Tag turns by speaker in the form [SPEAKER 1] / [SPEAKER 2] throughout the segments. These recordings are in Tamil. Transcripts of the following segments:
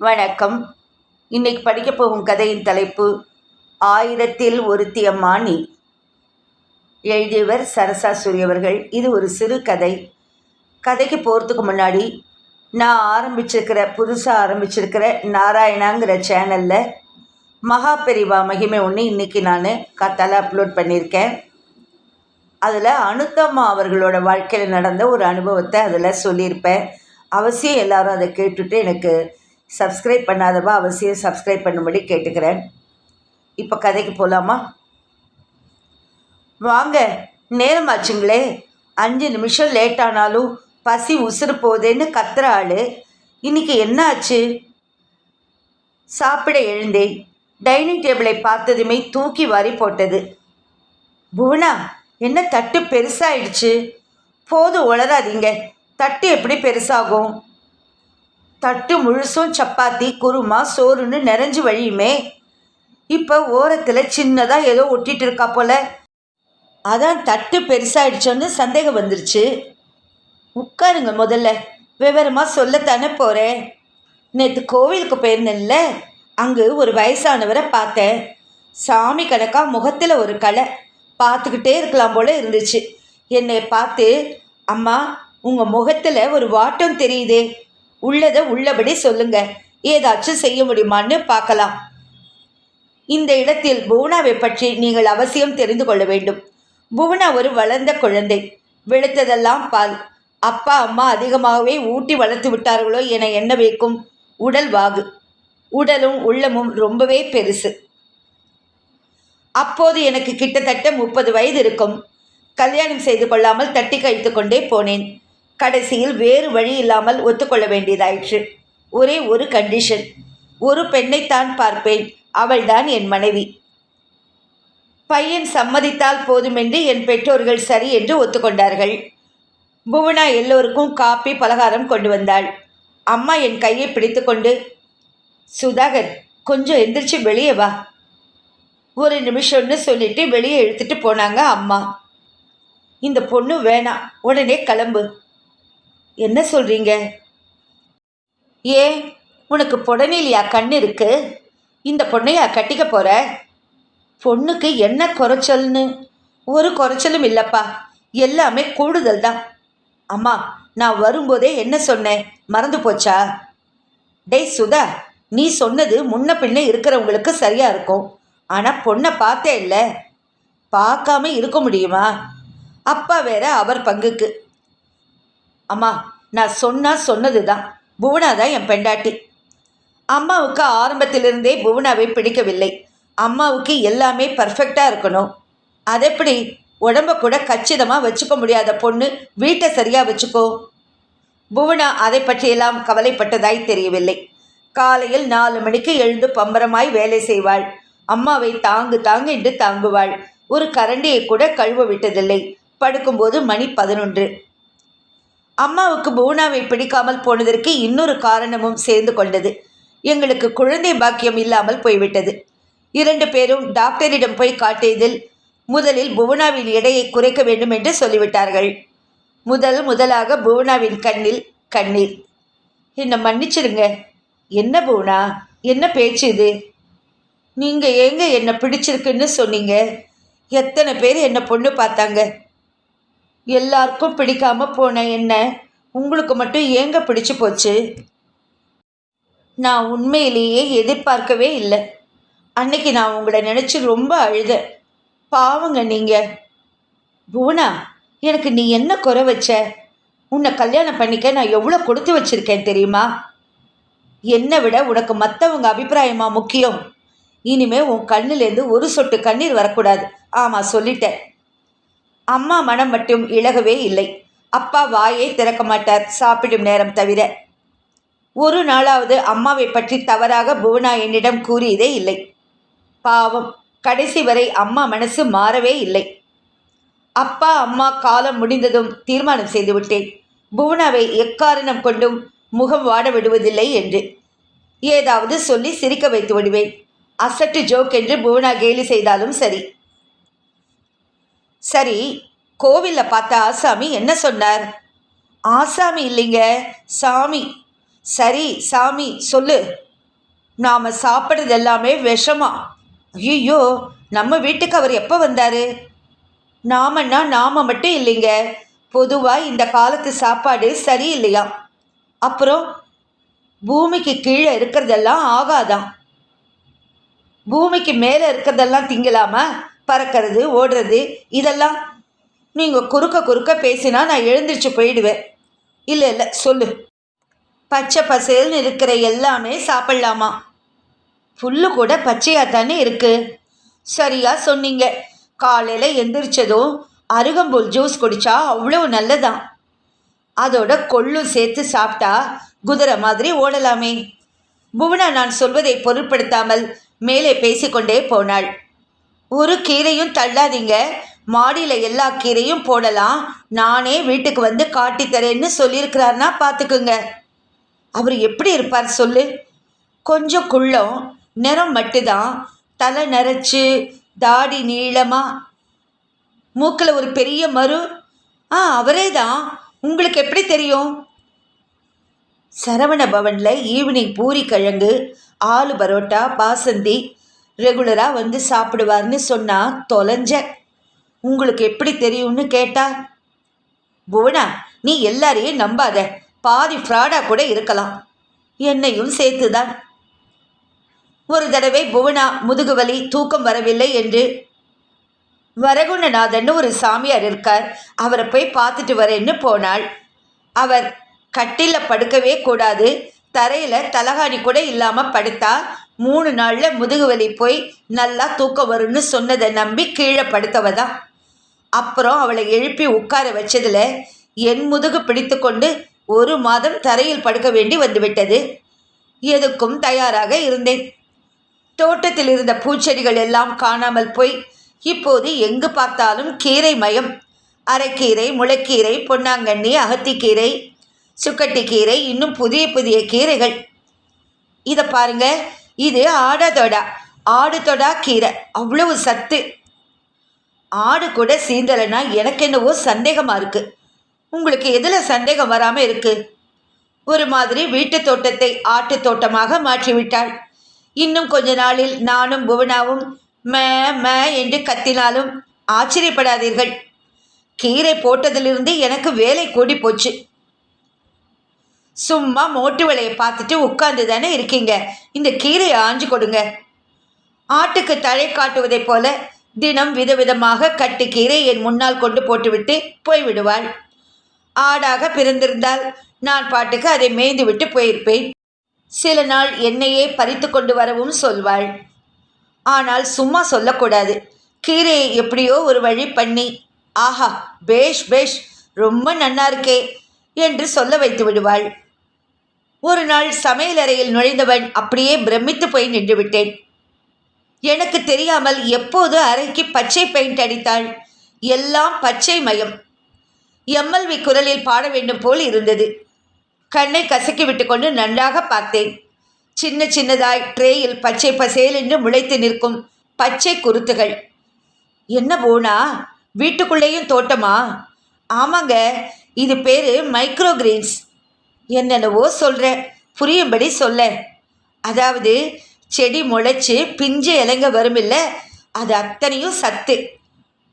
[SPEAKER 1] வணக்கம். இன்னைக்கு படிக்கப் போகும் கதையின் தலைப்பு ஆயிரத்தில் ஒருத்தி அம்மா எழுதியவர் சரசாசூரி அவர்கள். இது ஒரு சிறு கதை. கதைக்கு போகிறதுக்கு முன்னாடி நான் ஆரம்பிச்சிருக்கிற புதுசாக ஆரம்பிச்சிருக்கிற நாராயணாங்கிற சேனலில் மகா பெரிவா மகிமை ஒன்று இன்றைக்கி நான் கத்தால அப்லோட் பண்ணியிருக்கேன் அதில் அனுத்தம்மா அவர்களோட வாழ்க்கையில் நடந்த ஒரு அனுபவத்தை அதில் சொல்லியிருப்பேன். அவசியம் எல்லாரும் அதை கேட்டுட்டு எனக்கு சப்ஸ்கிரைப் பண்ணாதவா அவசியம் சப்ஸ்கிரைப் பண்ணும்படி கேட்டுக்கிறேன். இப்போ கதைக்கு போகலாமா வாங்க நேரமாச்சுங்களே. அஞ்சு நிமிஷம் லேட் ஆனாலும் பசி உசுறு போதேன்னு கத்துற ஆள். இன்னைக்கு என்ன ஆச்சு சாப்பிட எழுந்தேன். டைனிங் டேபிளை பார்த்ததுமே தூக்கி வாரி போட்டது. புவனா என்ன தட்டு பெருசாயிடுச்சு? போதும் உளராதீங்க தட்டு எப்படி பெருசாகும்? தட்டு முழுசும் சப்பாத்தி குருமா சோறுன்னு நிறைஞ்சு வழியுமே. இப்போ ஓரத்தில் சின்னதாக ஏதோ ஒட்டிட்டு இருக்கா போல. அதான் தட்டு பெருசாயிடுச்சோன்னு சந்தேகம் வந்துருச்சு. உட்காருங்க முதல்ல. விவரமாக சொல்லத்தானே போகிறேன் நேற்று கோவிலுக்கு போயிருந்தேன்ல. அங்கு ஒரு வயசானவரை பார்த்தேன். சாமி கணக்காக முகத்தில் ஒரு கலை. பார்த்துக்கிட்டே இருக்கலாம் போல இருந்துச்சு. என்னை பார்த்து அம்மா உங்கள் முகத்தில் ஒரு வாட்டம் தெரியுதே. உள்ளதை உள்ளபடி சொல்லுங்க. ஏதாச்சும் செய்ய முடியுமான்னு பார்க்கலாம். இந்த இடத்தில் புவனாவை பற்றி நீங்கள் அவசியம் தெரிந்து கொள்ள வேண்டும். புவனா ஒரு வளர்ந்த குழந்தை. வெளுத்ததெல்லாம் பால். அப்பா அம்மா அதிகமாகவே ஊட்டி வளர்த்து விட்டார்களோ என எண்ண வைக்கும்? உடல் வாகு. உடலும் உள்ளமும் ரொம்பவே பெருசு. அப்போது எனக்கு கிட்டத்தட்ட முப்பது வயது இருக்கும். கல்யாணம் செய்து கொள்ளாமல் தட்டி கழித்து கொண்டே போனேன். கடைசியில் வேறு வழி இல்லாமல் ஒத்துக்கொள்ள வேண்டியதாயிற்று. ஒரே ஒரு கண்டிஷன் ஒரு பெண்ணைத்தான் பார்ப்பேன். அவள்தான் என் மனைவி. பையன் சம்மதித்தால் போதுமென்று என் பெற்றோர்கள் சரி என்று ஒத்துக்கொண்டார்கள். புவனா எல்லோருக்கும் காப்பி பலகாரம் கொண்டு வந்தாள். அம்மா என் கையை பிடித்துக்கொண்டு சுதாகர் கொஞ்சம் எந்திரிச்சு வெளியே வா. ஒரு நிமிஷம்னு சொல்லிட்டு வெளியே இழுத்துட்டு போனாங்க அம்மா. இந்த பொண்ணு வேணாம். உடனே கிளம்பு. என்ன சொல்கிறீங்க ஏன் உனக்கு புடனிலையா கண் இருக்கு? இந்த பொண்ணையா கட்டிக்க போகிற பொண்ணுக்கு என்ன குறைச்சல்னு? ஒரு குறைச்சலும் இல்லைப்பா. எல்லாமே கூடுதல் தான். அம்மா நான் வரும்போதே என்ன சொன்னேன்? மறந்து போச்சா? டேய் சுதா நீ சொன்னது முன்ன பின்ன இருக்கிறவங்களுக்கு சரியாக இருக்கும். ஆனால் பொண்ணை பார்த்தே இல்லை. பார்க்காம இருக்க முடியுமா? அப்பா வேற அவர் பங்குக்கு. அம்மா நான் சொன்னால் சொன்னது தான் புவனா தான் என் பெண்டாட்டி. அம்மாவுக்கு ஆரம்பத்திலிருந்தே புவனாவை பிடிக்கவில்லை. அம்மாவுக்கு எல்லாமே பர்ஃபெக்டாக இருக்கணும். அதெப்படி? உடம்ப கூட கச்சிதமாக வச்சுக்க முடியாத பொண்ணு வீட்டை சரியாக வச்சுக்கோ. புவனா அதை பற்றியெல்லாம் கவலைப்பட்டதாய் தெரியவில்லை. காலையில் நாலு மணிக்கு எழுந்து பம்பரமாய் வேலை செய்வாள். அம்மாவை தாங்கு தாங்கு என்று தாங்குவாள். ஒரு கரண்டியை கூட கழுவ விட்டதில்லை. படுக்கும்போது மணி பதினொன்று. அம்மாவுக்கு புவனாவை பிடிக்காமல் போனதற்கு இன்னொரு காரணமும் சேர்ந்து கொண்டது. எங்களுக்கு குழந்தை பாக்கியம் இல்லாமல் போய்விட்டது. இரண்டு பேரும் டாக்டரிடம் போய் காட்டியதில் முதலில் புவனாவின் எடையை குறைக்க வேண்டும் என்று சொல்லிவிட்டார்கள். முதல் முதலாக புவனாவின் கண்ணில் கண்ணீர். என்னை மன்னிச்சிடுங்க என்ன புவனா என்ன பேச்சு இது? நீங்கள் ஏங்க என்னை பிடிச்சிருக்குன்னு சொன்னீங்க? எத்தனை பேர் என்னை பொண்ணு பார்த்தாங்க? எல்லாருக்கும் பிடிக்காம போன என்ன? உங்களுக்கு மட்டும் ஏங்க பிடிச்சு போச்சு? நான் உண்மையிலேயே எதிர்பார்க்கவே இல்லை. அன்னைக்கு நான் உங்களை நினச்சி ரொம்ப அழுத. பாவங்க நீங்கள் புவனா எனக்கு நீ என்ன குறை வச்ச? உன்னை கல்யாணம் பண்ணிக்க நான் எவ்வளோ கொடுத்து வச்சிருக்கேன் தெரியுமா? என்னை விட உனக்கு மற்றவங்க அபிப்பிராயமா முக்கியம்? இனிமே உன் கண்ணிலேருந்து ஒரு சொட்டு கண்ணீர் வரக்கூடாது. ஆமாம் சொல்லிட்டேன். அம்மா மனம் மட்டும் இழகவே இல்லை. அப்பா வாயை திறக்க மாட்டார் சாப்பிடும் நேரம் தவிர. ஒரு நாளாவது அம்மாவை பற்றி தவறாக புவனா என்னிடம் கூறியதே இல்லை. பாவம் கடைசி வரை அம்மா மனசு மாறவே இல்லை. அப்பா அம்மா காலம் முடிந்ததும் தீர்மானம் செய்துவிட்டேன் புவனாவை எக்காரணம் கொண்டும் முகம் வாட விடுவதில்லை என்று. ஏதாவது சொல்லி சிரிக்க வைத்து விடுவேன். அசட்டு ஜோக் என்று புவனா கேலி செய்தாலும் சரி. சரி கோவிலில் பார்த்த ஆசாமி என்ன சொன்னார்? ஆசாமி இல்லைங்க சாமி. சரி சாமி சொல்லு. நாம் சாப்பிட்றது எல்லாமே விஷமா. ஐயோ நம்ம வீட்டுக்கு அவர் எப்போ வந்தார்? நாமன்னா நாம மட்டும் இல்லைங்க பொதுவாக இந்த காலத்து சாப்பாடு சரியில்லையா? அப்புறம் பூமிக்கு கீழே இருக்கிறதெல்லாம் ஆகாதாம் பூமிக்கு மேலே இருக்கிறதெல்லாம் திங்கலாமா? பறக்கிறது ஓடுறது இதெல்லாம் நீங்கள் குறுக்க குறுக்க பேசினா நான் எழுந்திரிச்சு போயிடுவேன். இல்லை இல்லை சொல்லு. பச்சை பசேல்னு இருக்கிற எல்லாமே சாப்பிட்லாமா? புல்லு கூட பச்சையாக தானே இருக்குது சரியாக சொன்னீங்க. காலையில் எந்திரிச்சதும் அருகம்புல் ஜூஸ் குடித்தா அவ்வளோ நல்லதான் அதோட கொள்ளும் சேர்த்து சாப்பிட்டா குதிரை மாதிரி ஓடலாமே. புவனா நான் சொல்வதை பொருட்படுத்தாமல் மேலே பேசிக்கொண்டே போனாள். ஒரு கீரையும் தள்ளாதீங்க. மாடியில் எல்லா கீரையும் போடலாம். நானே வீட்டுக்கு வந்து காட்டித்தரேன்னு சொல்லியிருக்கிறாருன்னா பார்த்துக்குங்க. அவர் எப்படி இருப்பார் சொல்லு. கொஞ்சம் குள்ளம் நிறம் மட்டுதான் தலை நரைச்சி தாடி நீளமாக மூக்கில் ஒரு பெரிய மறு. ஆ அவரே தான் உங்களுக்கு எப்படி தெரியும்? சரவண பவனில் ஈவினிங் பூரி கிழங்கு ஆலு பரோட்டா பாசந்தி ரெகுலராக வந்து சாப்பிடுவார்னு சொன்னால் தொலைஞ்ச. உங்களுக்கு எப்படி தெரியும்னு கேட்டா புவனா நீ எல்லாரையும் நம்பாத. பாதி ஃப்ராடாக கூட இருக்கலாம். என்னையும் சேர்த்துதான். ஒரு தடவை புவனா முதுகுவலி தூக்கம் வரவில்லை என்று வரகுணநாதன் ஒரு சாமியார் இருக்கார். அவரை போய் பார்த்துட்டு வரேன்னு போனாள். அவர் கட்டிலில் படுக்கவே கூடாது. தரையில் தலகாணி கூட இல்லாமல் படுத்தா மூணு நாளில் முதுகுவலி போய் நல்லா தூக்கம் வரும்னு சொன்னதை நம்பி கீழே படுத்தவ தான் அப்புறம் அவளை எழுப்பி உட்கார வச்சதில் என் முதுகு பிடித்து கொண்டு ஒரு மாதம் தரையில் படுக்க வேண்டி வந்துவிட்டது. எதுக்கும் தயாராக இருந்தேன். தோட்டத்தில் இருந்த பூச்செடிகள் எல்லாம் காணாமல் போய் இப்போது எங்கு பார்த்தாலும் கீரை மயம். அரைக்கீரை முளைக்கீரை பொன்னாங்கண்ணி அகத்திக்கீரை சுக்கட்டி கீரை இன்னும் புதிய புதிய கீரைகள். இதை பாருங்கள் இது ஆடாதொடா ஆடு தொடா கீரை. அவ்வளவு சத்து. ஆடு கூட சீந்தலைனா எனக்கு என்னவோ சந்தேகமாக இருக்குது உங்களுக்கு எதில் சந்தேகம் வராமல் இருக்குது ஒரு மாதிரி வீட்டு தோட்டத்தை ஆட்டு தோட்டமாக மாற்றிவிட்டாள். இன்னும் கொஞ்ச நாளில் நானும் புவனாவும் ம ம என்று கத்தினாலும் ஆச்சரியப்படாதீர்கள். கீரை போட்டதிலிருந்து எனக்கு வேலை கூடி போச்சு. சும்மா மோட்டு வேலையை பார்த்துட்டு உட்கார்ந்து தானே இருக்கீங்க. இந்த கீரையை ஆஞ்சு கொடுங்க. ஆட்டுக்கு தழை காட்டுவதைப் போல தினம் விதவிதமாக கட்டு கீரை என் முன்னால் கொண்டு போட்டுவிட்டு போய்விடுவாள். ஆடாக பிறந்திருந்தால் நான் பாட்டுக்கு அதை மேய்ந்து விட்டு போயிருப்பேன். சில நாள் என்னையே பறித்து கொண்டு வரவும் சொல்வாள். ஆனால் சும்மா சொல்லக்கூடாது. கீரையை எப்படியோ ஒரு வழி பண்ணி ஆஹா பேஷ் பேஷ் ரொம்ப நன்னா இருக்கே என்று சொல்ல வைத்து விடுவாள். ஒரு நாள் சமையலறையில் நுழைந்தவன் அப்படியே பிரமித்து போய் நின்று விட்டேன். எனக்கு தெரியாமல் எப்போது அறைக்கு பச்சை பெயிண்ட் அடித்தாள். எல்லாம் பச்சை மயம். எம்எல்வி குரலில் பாட வேண்டும் போல் இருந்தது. கண்ணை கசக்கி விட்டுக்கொண்டு நன்றாக பார்த்தேன். சின்ன சின்னதாய் ட்ரேயில் பச்சை பசேல் என்று முளைத்து நிற்கும் பச்சை குருத்துகள். என்ன போனா? வீட்டுக்குள்ளேயும் தோட்டமா? ஆமாங்க இது பேர் மைக்ரோ கிரீன்ஸ் என்னென்னவோ சொல்கிறேன் புரியும்படி சொல்ல. அதாவது செடி முளைச்சி பிஞ்சு இலைங்க வருமில்ல அது அத்தனையும் சத்து.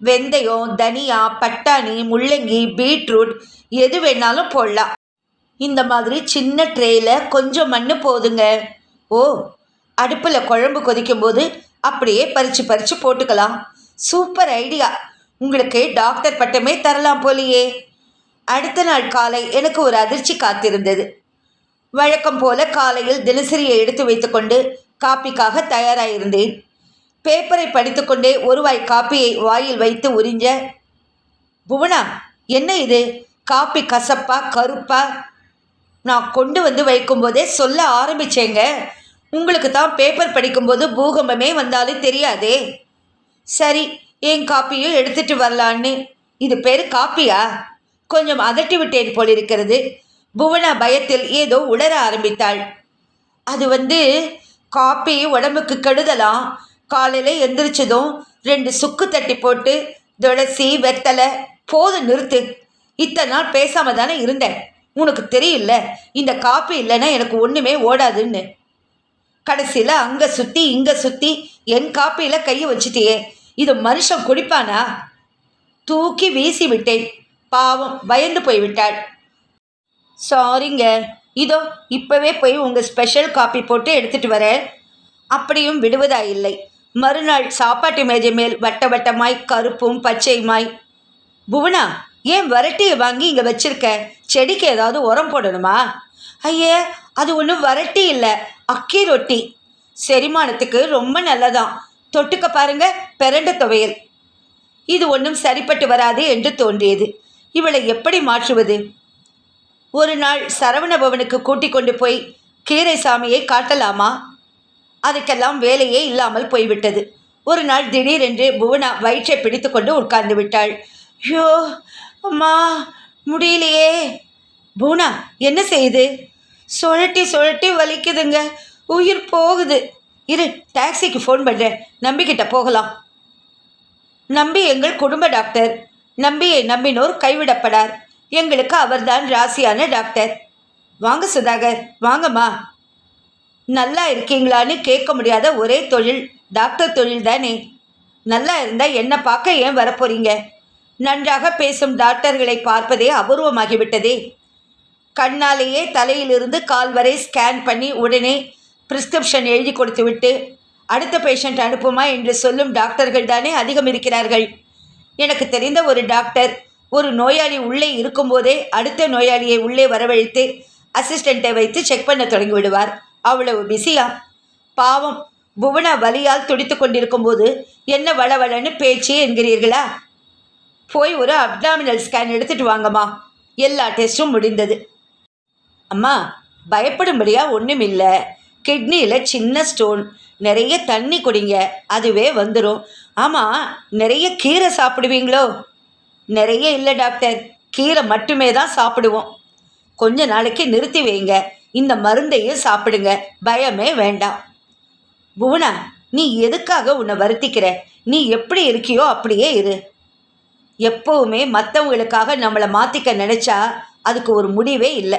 [SPEAKER 1] வெந்தயம் தனியா பட்டாணி முள்ளங்கி பீட்ரூட் எது வேணாலும் போடலாம். இந்த மாதிரி சின்ன ட்ரேயில் கொஞ்சம் மண் போதுங்க. ஓ அடுப்பில் குழம்பு கொதிக்கும்போது அப்படியே பறித்து பறித்து போட்டுக்கலாம். Super idea. உங்களுக்கு டாக்டர் பட்டமே தரலாம் போலியே. அடுத்த நாள் காலை எனக்கு ஒரு அதிர்ச்சி காத்திருந்தது. வழக்கம் போல காலையில் தினசரியை எடுத்து வைத்துக்கொண்டு காப்பிக்காக தயாராயிருந்தேன். பேப்பரை படித்துக்கொண்டே ஒருவாய் காப்பியை வாயில் வைத்து உறிஞ்ச புவனா என்ன இது? காப்பி கசப்பா கருப்பா? நான் கொண்டு வந்து வைக்கும்போதே சொல்ல ஆரம்பிச்சேங்க. உங்களுக்கு தான் பேப்பர் படிக்கும்போது பூகம்பமே வந்தாலும் தெரியாதே. சரி என் காப்பியும் எடுத்துட்டு வரலான்னு? இது பேர் காப்பியா? கொஞ்சம் அதட்டி விட்டேன் போலிருக்கிறது. புவனா பயத்தில் ஏதோ உளர ஆரம்பித்தாள். அது வந்து காப்பி உடம்புக்கு கெடுதலாம் காலையில் எந்திரிச்சதும் ரெண்டு சுக்கு தட்டி போட்டு துளசி வெத்தலை போதும் நிறுத்து. இத்தனை நாள் பேசாமல் தானே இருந்தேன். உனக்கு தெரியல இந்த காப்பி இல்லைன்னா எனக்கு ஒன்றுமே ஓடாதுன்னு. கடைசியில் அங்கே சுற்றி இங்கே சுற்றி என் காப்பியில் கையை வச்சுட்டியே. இது மனுஷன் குடிப்பானா? தூக்கி வீசி விட்டேன். பாவம் பயந்து போய்விட்டாள். சாரிங்க இதோ இப்போவே போய் உங்கள் ஸ்பெஷல் காப்பி போட்டு எடுத்துகிட்டு வரேன் அப்படியும் விடுவதா இல்லை. மறுநாள் சாப்பாட்டு மேஜை மேல் வட்ட வட்டமாய் கருப்பும் பச்சையுமாய். புவனா ஏன் வரட்டியை வாங்கி இங்கே வச்சிருக்க? செடிக்கு ஏதாவது உரம் போடணுமா? ஐயே அது ஒன்றும் வரட்டி இல்லை. அக்கி ரொட்டி. செரிமானத்துக்கு ரொம்ப நல்லதான் தொட்டுக்க பாருங்க பிரண்ட துவையல். இது ஒன்றும் சரிப்பட்டு வராது என்று தோன்றியது. இவளை எப்படி மாற்றுவது? ஒரு நாள் சரவணபவனுக்கு கூட்டிக் கொண்டு போய் கீரை சாமியை காட்டலாமா? அதுக்கெல்லாம் வேலையே இல்லாமல் போய்விட்டது. ஒரு நாள் திடீரென்று புவனா வயிற்றை பிடித்து கொண்டு உட்கார்ந்து விட்டாள். ஐயோ அம்மா முடியலையே. புவனா என்ன செய்யுது சுழட்டி சுழட்டி வலிக்குதுங்க. உயிர் போகுது. இரு டாக்ஸிக்கு ஃபோன் பண்ணுறேன் நம்பிக்கிட்ட போகலாம். நம்பி எங்கள் குடும்ப டாக்டர். நம்பியை நம்பினோர் கைவிடப்படார். எங்களுக்கு அவர்தான் ராசியான டாக்டர். வாங்க சுதாகர் வாங்கம்மா. நல்லா இருக்கீங்களான்னு கேட்க முடியாத ஒரே தொழில் டாக்டர் தொழில் தானே. நல்லா இருந்தால் என்ன பார்க்க ஏன் வரப்போறீங்க? நன்றாக பேசும் டாக்டர்களை பார்ப்பதே அபூர்வமாகிவிட்டதே. கண்ணாலேயே தலையிலிருந்து கால் வரை ஸ்கேன் பண்ணி உடனே பிரிஸ்கிரிப்ஷன் எழுதி கொடுத்துவிட்டு அடுத்த பேஷண்ட் அனுப்புமா என்று சொல்லும் டாக்டர்கள் தானே அதிகம் இருக்கிறார்கள். எனக்கு தெரிந்த ஒரு டாக்டர் ஒரு நோயாளி உள்ளே இருக்கும்போதே அடுத்த நோயாளியை உள்ளே வரவழைத்து அசிஸ்டண்ட்டை வைத்து செக் பண்ண தொடங்கி விடுவார் அவ்வளவு பிஸியா? பாவம். புவனா வலியால் துடித்து கொண்டிருக்கும்போது என்ன வளவளன்னு பேச்சு என்கிறீர்களா? போய் ஒரு அப்டாமினல் ஸ்கேன் எடுத்துட்டு வாங்கம்மா. எல்லா டெஸ்ட்டும் முடிந்தது. அம்மா பயப்படும்படியா ஒன்றும் இல்லை கிட்னியில் சின்ன ஸ்டோன் நிறைய தண்ணி குடிங்க. அதுவே வந்துடும் ஆமாம் நிறைய கீரை சாப்பிடுவீங்களோ? நிறைய இல்லை டாக்டர். கீரை மட்டுமே தான் சாப்பிடுவோம். கொஞ்ச நாளைக்கு நிறுத்தி வைங்க. இந்த மருந்தையும் சாப்பிடுங்க. பயமே வேண்டாம். புவனா நீ எதுக்காக உன்னை வருத்திக்கிற? நீ எப்படி இருக்கியோ அப்படியே இரு. எப்போவுமே மற்றவங்களுக்காக நம்மளை மாற்றிக்க நினச்சா அதுக்கு ஒரு முடிவே இல்லை.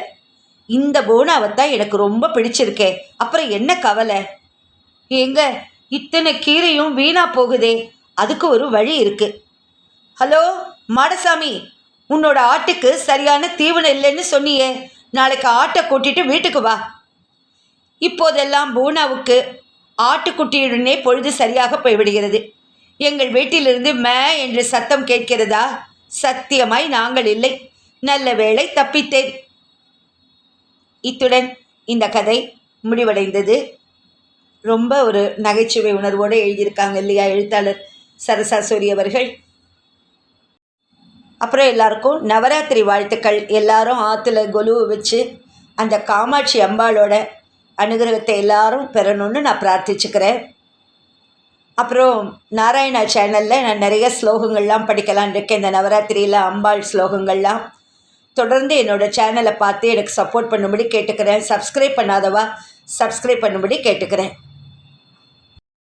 [SPEAKER 1] இந்த புவனாவை தான் எனக்கு ரொம்ப பிடிச்சிருக்கே. அப்புறம் என்ன கவலை? ஏங்க இத்தனை கீரையும் வீணா போகுதே. அதுக்கு ஒரு வழி இருக்கு. ஹலோ மாடசாமி உன்னோட ஆட்டுக்கு சரியான தீவனம் இல்லைன்னு சொன்னியே. நாளைக்கு ஆட்டை கூட்டிட்டு வீட்டுக்கு வா. இப்போதெல்லாம் பூனாவுக்கு ஆட்டுக்குட்டியுடனே பொழுது சரியாக போய்விடுகிறது. எங்கள் வீட்டிலிருந்து மே என்று சத்தம் கேட்கிறதா? சத்தியமாய் நாங்கள் இல்லை. நல்ல வேளை தப்பித்தேன். இத்துடன் இந்த கதை முடிவடைந்தது. ரொம்ப ஒரு நகைச்சுவை உணர்வோடு எழுதியிருக்காங்க இல்லையா எழுத்தாளர் சரசா சூரி அவர்கள். அப்புறம் எல்லாருக்கும் நவராத்திரி வாழ்த்துக்கள். எல்லாரும் ஆற்றுல கொலு வச்சு அந்த காமாட்சி அம்பாளோட அனுகிரகத்தை எல்லாரும் பெறணும்னு நான் பிரார்த்திச்சுக்கிறேன். அப்புறம் நாராயணா சேனலில் நான் நிறைய ஸ்லோகங்கள்லாம் படிக்கலாம் இருக்கேன். இந்த நவராத்திரியில் அம்பாள் ஸ்லோகங்கள்லாம். தொடர்ந்து என்னோடய சேனலை பார்த்து எனக்கு சப்போர்ட் பண்ணும்படி கேட்டுக்கிறேன். சப்ஸ்கிரைப் பண்ணாதவா சப்ஸ்கிரைப் பண்ணும்படி கேட்டுக்கிறேன்.